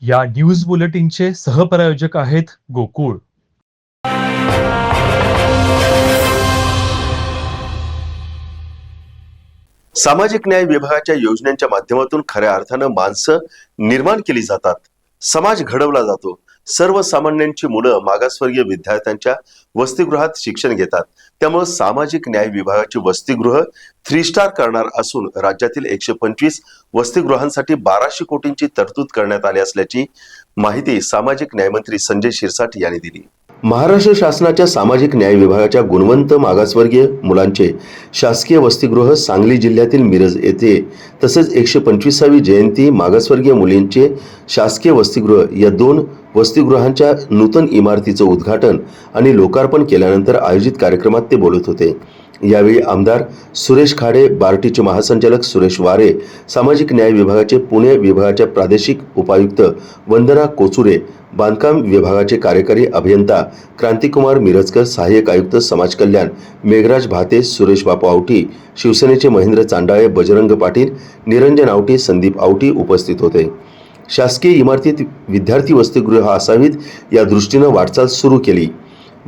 या न्यूज बुलेटिनचे सहप्रायोजक आहेत गोकुळ. सामाजिक न्याय विभागाच्या योजनांच्या माध्यमातून खऱ्या अर्थानं माणसं निर्माण केली जातात. समाज घडवला जातो. सर्वसामान्यांची मुलं मागासवर्गीय विद्यार्थ्यांच्या वसतिगृहात शिक्षण घेतात. त्यामुळे सामाजिक न्याय विभागाची वसतिगृह थ्री स्टार करणार असून राज्यातील एकशे पंचवीस वसतिगृहांसाठी बाराशे कोटींची तरतूद करण्यात आली असल्याची माहिती सामाजिक न्यायमंत्री संजय शिरसाट यांनी दिली. महाराष्ट्र शासनाच्या सामाजिक न्याय विभागाच्या गुणवंत मागासवर्गीय मुलांचे शासकीय वसतिगृह सांगली जिल्ह्यातील मिरज येथे तसेच एकशे पंचवीसावी जयंती मागासवर्गीय मुलींचे शासकीय वसतिगृह या दोन वसतिगृहांच्या नूतन इमारतीचं उद्घाटन आणि लोकार्पण केल्यानंतर आयोजित कार्यक्रमात ते बोलत होते. यावेळी आमदार सुरेश खाडे बार्टीचे महासंचालक सुरेश वारे सामाजिक न्याय विभागाचे पुणे विभागाच्या प्रादेशिक उपायुक्त वंदना कोचुरे बांधकाम विभागाचे कार्यकारी अभियंता क्रांतिकुमार मिरजकर सहाय्यक आयुक्त समाज कल्याण मेघराज भाते सुरेश बापू आवटी शिवसेनेचे महेंद्र चांडाळे बजरंग पाटील निरंजन आवटी संदीप आवटी उपस्थित होते. शासकीय इमारतीत विद्यार्थी वसतिगृह असावीत या दृष्टीनं वाटचाल सुरू केली.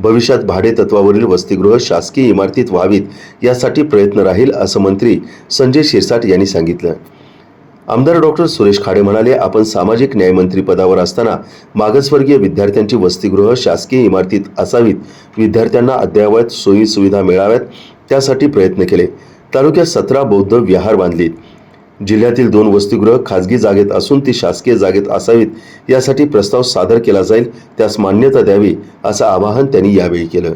भविष्यात भाडे तत्वावरील वसतिगृह शासकीय इमारतीत व्हावीत यासाठी प्रयत्न राहील असं मंत्री संजय शिरसाट यांनी सांगितलं. आमदार डॉक्टर सुरेश खाडे म्हणाले आपण सामाजिक न्यायमंत्री पदावर असताना मागासवर्गीय विद्यार्थ्यांची वसतिगृह शासकीय इमारतीत असावीत. विद्यार्थ्यांना अद्ययावत सोयी सुविधा मिळाव्यात त्यासाठी प्रयत्न केले. तालुक्यात सतरा बौद्ध विहार बांधलीत. जिल्ह्यातील दोन वसतिगृह खाजगी जागेत असून ती शासकीय जागेत असावीत यासाठी प्रस्ताव सादर केला जाईल त्यास मान्यता द्यावी असं आवाहन त्यांनी यावेळी केलं.